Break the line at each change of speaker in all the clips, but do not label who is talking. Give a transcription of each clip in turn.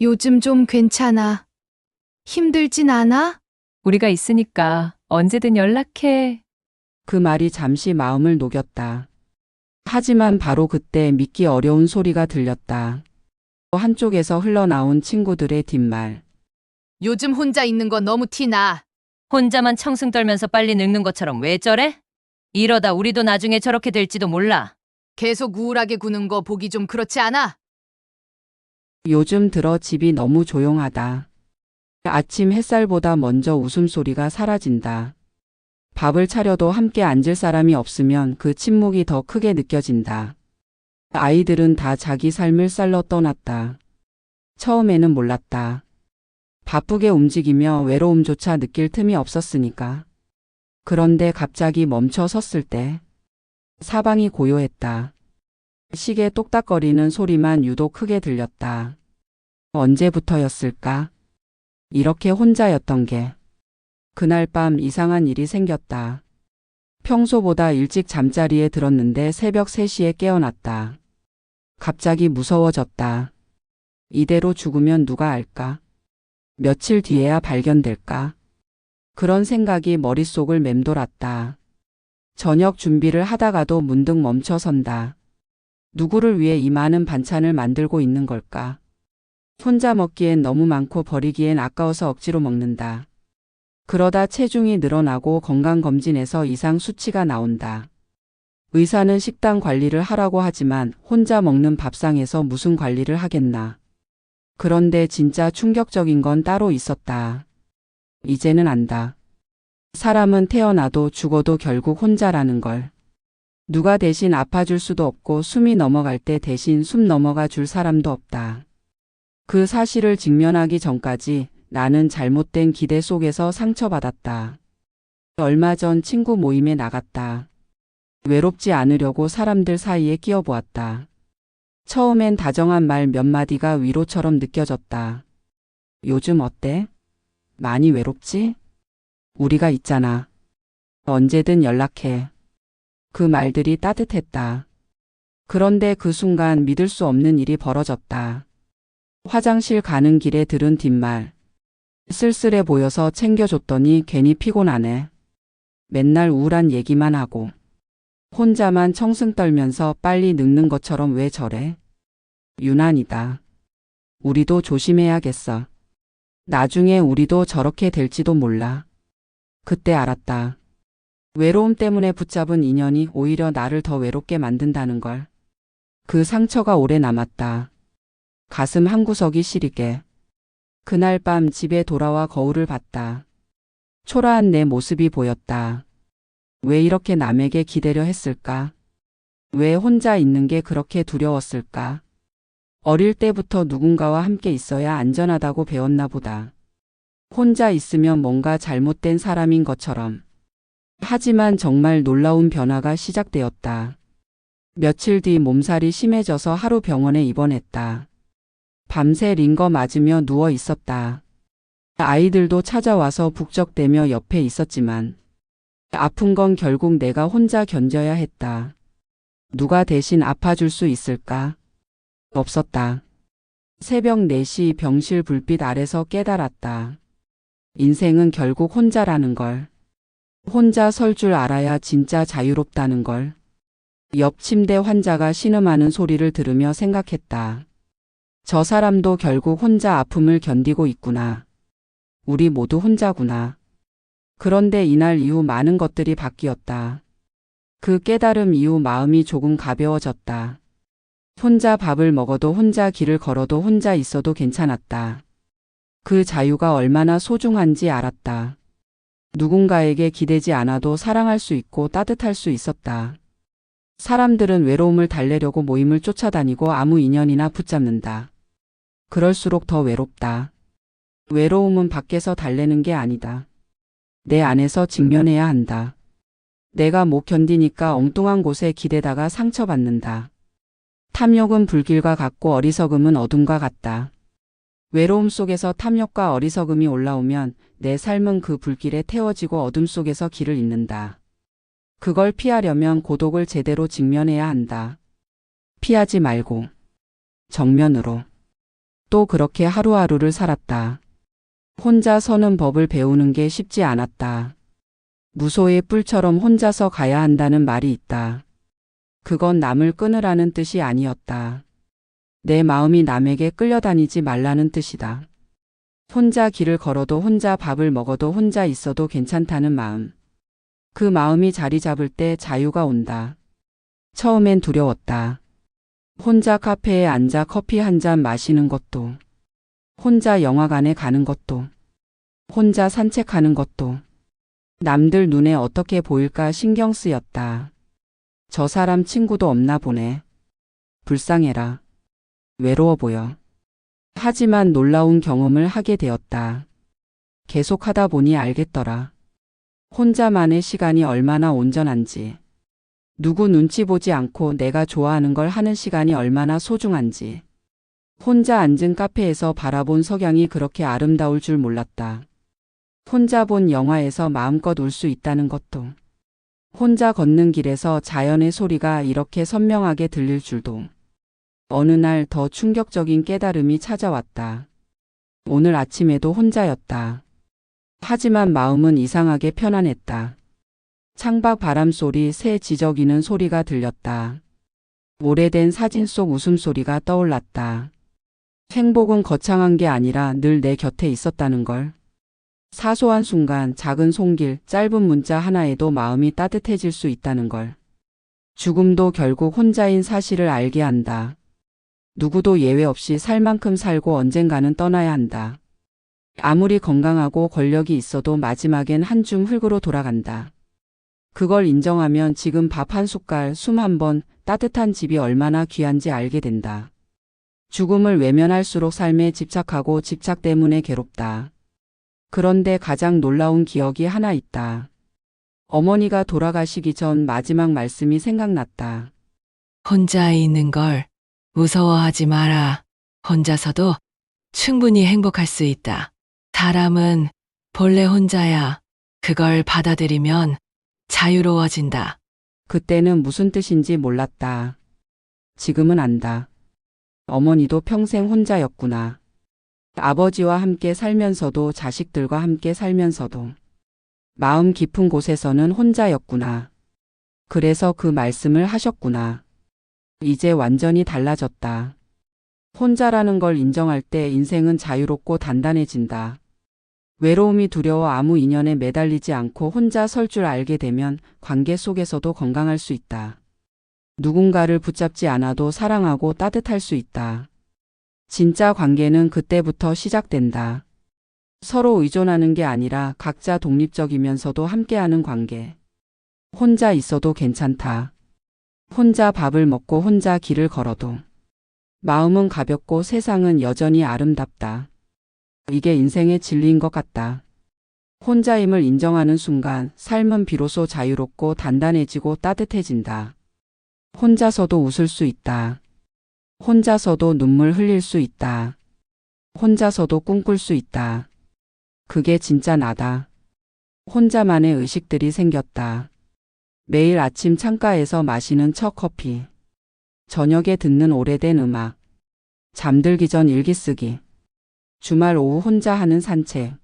요즘 좀 괜찮아. 힘들진 않아?
우리가 있으니까 언제든 연락해.
그 말이 잠시 마음을 녹였다. 하지만 바로 그때 믿기 어려운 소리가 들렸다. 한쪽에서 흘러나온 친구들의 뒷말.
요즘 혼자 있는 거 너무 티나.
혼자만 청승 떨면서 빨리 늙는 것처럼 왜 저래? 이러다 우리도 나중에 저렇게 될지도 몰라.
계속 우울하게 구는 거 보기 좀 그렇지 않아?
요즘 들어 집이 너무 조용하다. 아침 햇살보다 먼저 웃음소리가 사라진다. 밥을 차려도 함께 앉을 사람이 없으면 그 침묵이 더 크게 느껴진다. 아이들은 다 자기 삶을 살러 떠났다. 처음에는 몰랐다. 바쁘게 움직이며 외로움조차 느낄 틈이 없었으니까. 그런데 갑자기 멈춰 섰을 때 사방이 고요했다. 시계 똑딱거리는 소리만 유독 크게 들렸다. 언제부터였을까? 이렇게 혼자였던 게. 그날 밤 이상한 일이 생겼다. 평소보다 일찍 잠자리에 들었는데 새벽 3시에 깨어났다. 갑자기 무서워졌다. 이대로 죽으면 누가 알까? 며칠 뒤에야 발견될까? 그런 생각이 머릿속을 맴돌았다. 저녁 준비를 하다가도 문득 멈춰 선다. 누구를 위해 이 많은 반찬을 만들고 있는 걸까? 혼자 먹기엔 너무 많고 버리기엔 아까워서 억지로 먹는다. 그러다 체중이 늘어나고 건강검진에서 이상 수치가 나온다. 의사는 식단 관리를 하라고 하지만 혼자 먹는 밥상에서 무슨 관리를 하겠나. 그런데 진짜 충격적인 건 따로 있었다. 이제는 안다. 사람은 태어나도 죽어도 결국 혼자라는 걸. 누가 대신 아파줄 수도 없고 숨이 넘어갈 때 대신 숨 넘어가 줄 사람도 없다. 그 사실을 직면하기 전까지 나는 잘못된 기대 속에서 상처받았다. 얼마 전 친구 모임에 나갔다. 외롭지 않으려고 사람들 사이에 끼어보았다. 처음엔 다정한 말 몇 마디가 위로처럼 느껴졌다. 요즘 어때? 많이 외롭지? 우리가 있잖아. 언제든 연락해. 그 말들이 따뜻했다. 그런데 그 순간 믿을 수 없는 일이 벌어졌다. 화장실 가는 길에 들은 뒷말. 쓸쓸해 보여서 챙겨줬더니 괜히 피곤하네. 맨날 우울한 얘기만 하고. 혼자만 청승 떨면서 빨리 늙는 것처럼 왜 저래? 유난이다. 우리도 조심해야겠어. 나중에 우리도 저렇게 될지도 몰라. 그때 알았다. 외로움 때문에 붙잡은 인연이 오히려 나를 더 외롭게 만든다는 걸. 그 상처가 오래 남았다. 가슴 한구석이 시리게. 그날 밤 집에 돌아와 거울을 봤다. 초라한 내 모습이 보였다. 왜 이렇게 남에게 기대려 했을까? 왜 혼자 있는 게 그렇게 두려웠을까? 어릴 때부터 누군가와 함께 있어야 안전하다고 배웠나 보다. 혼자 있으면 뭔가 잘못된 사람인 것처럼. 하지만 정말 놀라운 변화가 시작되었다. 며칠 뒤 몸살이 심해져서 하루 병원에 입원했다. 밤새 링거 맞으며 누워 있었다. 아이들도 찾아와서 북적대며 옆에 있었지만 아픈 건 결국 내가 혼자 견뎌야 했다. 누가 대신 아파줄 수 있을까? 없었다. 새벽 4시 병실 불빛 아래서 깨달았다. 인생은 결국 혼자라는 걸. 혼자 설 줄 알아야 진짜 자유롭다는 걸. 옆 침대 환자가 신음하는 소리를 들으며 생각했다. 저 사람도 결국 혼자 아픔을 견디고 있구나. 우리 모두 혼자구나. 그런데 이날 이후 많은 것들이 바뀌었다. 그 깨달음 이후 마음이 조금 가벼워졌다. 혼자 밥을 먹어도 혼자 길을 걸어도 혼자 있어도 괜찮았다. 그 자유가 얼마나 소중한지 알았다. 누군가에게 기대지 않아도 사랑할 수 있고 따뜻할 수 있었다. 사람들은 외로움을 달래려고 모임을 쫓아다니고 아무 인연이나 붙잡는다. 그럴수록 더 외롭다. 외로움은 밖에서 달래는 게 아니다. 내 안에서 직면해야 한다. 내가 못 견디니까 엉뚱한 곳에 기대다가 상처받는다. 탐욕은 불길과 같고 어리석음은 어둠과 같다. 외로움 속에서 탐욕과 어리석음이 올라오면 내 삶은 그 불길에 태워지고 어둠 속에서 길을 잇는다. 그걸 피하려면 고독을 제대로 직면해야 한다. 피하지 말고 정면으로 또 그렇게 하루하루를 살았다. 혼자 서는 법을 배우는 게 쉽지 않았다. 무소의 뿔처럼 혼자서 가야 한다는 말이 있다. 그건 남을 끊으라는 뜻이 아니었다. 내 마음이 남에게 끌려다니지 말라는 뜻이다. 혼자 길을 걸어도 혼자 밥을 먹어도 혼자 있어도 괜찮다는 마음. 그 마음이 자리 잡을 때 자유가 온다. 처음엔 두려웠다. 혼자 카페에 앉아 커피 한 잔 마시는 것도, 혼자 영화관에 가는 것도, 혼자 산책하는 것도, 남들 눈에 어떻게 보일까 신경 쓰였다. 저 사람 친구도 없나 보네. 불쌍해라. 외로워 보여. 하지만 놀라운 경험을 하게 되었다. 계속 하다 보니 알겠더라. 혼자만의 시간이 얼마나 온전한지. 누구 눈치 보지 않고 내가 좋아하는 걸 하는 시간이 얼마나 소중한지. 혼자 앉은 카페에서 바라본 석양이 그렇게 아름다울 줄 몰랐다. 혼자 본 영화에서 마음껏 울 수 있다는 것도. 혼자 걷는 길에서 자연의 소리가 이렇게 선명하게 들릴 줄도. 어느 날 더 충격적인 깨달음이 찾아왔다. 오늘 아침에도 혼자였다. 하지만 마음은 이상하게 편안했다. 창밖 바람 소리, 새 지저귀는 소리가 들렸다. 오래된 사진 속 웃음소리가 떠올랐다. 행복은 거창한 게 아니라 늘 내 곁에 있었다는 걸. 사소한 순간 작은 손길, 짧은 문자 하나에도 마음이 따뜻해질 수 있다는 걸. 죽음도 결국 혼자인 사실을 알게 한다. 누구도 예외 없이 살 만큼 살고 언젠가는 떠나야 한다. 아무리 건강하고 권력이 있어도 마지막엔 한줌 흙으로 돌아간다. 그걸 인정하면 지금 밥 한 숟갈, 숨 한 번, 따뜻한 집이 얼마나 귀한지 알게 된다. 죽음을 외면할수록 삶에 집착하고 집착 때문에 괴롭다. 그런데 가장 놀라운 기억이 하나 있다. 어머니가 돌아가시기 전 마지막 말씀이 생각났다.
혼자 있는 걸 무서워하지 마라. 혼자서도 충분히 행복할 수 있다. 사람은 본래 혼자야. 그걸 받아들이면 자유로워진다.
그때는 무슨 뜻인지 몰랐다. 지금은 안다. 어머니도 평생 혼자였구나. 아버지와 함께 살면서도 자식들과 함께 살면서도 마음 깊은 곳에서는 혼자였구나. 그래서 그 말씀을 하셨구나. 이제 완전히 달라졌다. 혼자라는 걸 인정할 때 인생은 자유롭고 단단해진다. 외로움이 두려워 아무 인연에 매달리지 않고 혼자 설 줄 알게 되면 관계 속에서도 건강할 수 있다. 누군가를 붙잡지 않아도 사랑하고 따뜻할 수 있다. 진짜 관계는 그때부터 시작된다. 서로 의존하는 게 아니라 각자 독립적이면서도 함께하는 관계. 혼자 있어도 괜찮다. 혼자 밥을 먹고 혼자 길을 걸어도. 마음은 가볍고 세상은 여전히 아름답다. 이게 인생의 진리인 것 같다. 혼자임을 인정하는 순간 삶은 비로소 자유롭고 단단해지고 따뜻해진다. 혼자서도 웃을 수 있다. 혼자서도 눈물 흘릴 수 있다. 혼자서도 꿈꿀 수 있다. 그게 진짜 나다. 혼자만의 의식들이 생겼다. 매일 아침 창가에서 마시는 첫 커피. 저녁에 듣는 오래된 음악. 잠들기 전 일기 쓰기. 주말 오후 혼자 하는 산책.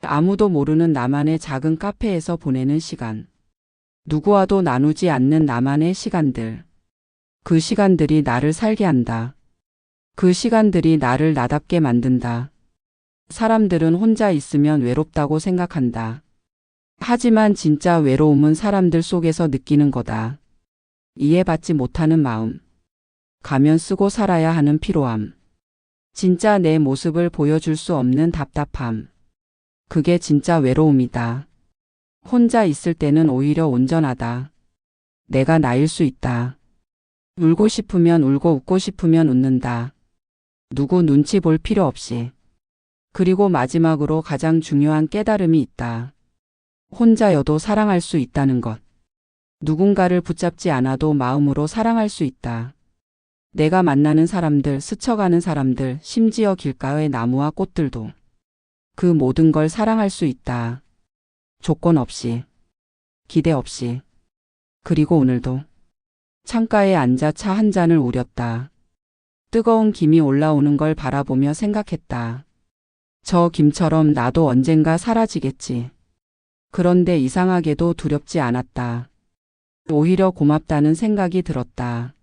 아무도 모르는 나만의 작은 카페에서 보내는 시간. 누구와도 나누지 않는 나만의 시간들. 그 시간들이 나를 살게 한다. 그 시간들이 나를 나답게 만든다. 사람들은 혼자 있으면 외롭다고 생각한다. 하지만 진짜 외로움은 사람들 속에서 느끼는 거다. 이해받지 못하는 마음. 가면 쓰고 살아야 하는 피로함. 진짜 내 모습을 보여줄 수 없는 답답함. 그게 진짜 외로움이다. 혼자 있을 때는 오히려 온전하다. 내가 나일 수 있다. 울고 싶으면 울고 웃고 싶으면 웃는다. 누구 눈치 볼 필요 없이. 그리고 마지막으로 가장 중요한 깨달음이 있다. 혼자여도 사랑할 수 있다는 것. 누군가를 붙잡지 않아도 마음으로 사랑할 수 있다. 내가 만나는 사람들, 스쳐가는 사람들, 심지어 길가의 나무와 꽃들도 그 모든 걸 사랑할 수 있다. 조건 없이, 기대 없이. 그리고 오늘도 창가에 앉아 차 한 잔을 우렸다. 뜨거운 김이 올라오는 걸 바라보며 생각했다. 저 김처럼 나도 언젠가 사라지겠지. 그런데 이상하게도 두렵지 않았다. 오히려 고맙다는 생각이 들었다.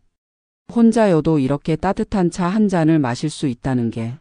혼자여도 이렇게 따뜻한 차 한 잔을 마실 수 있다는 게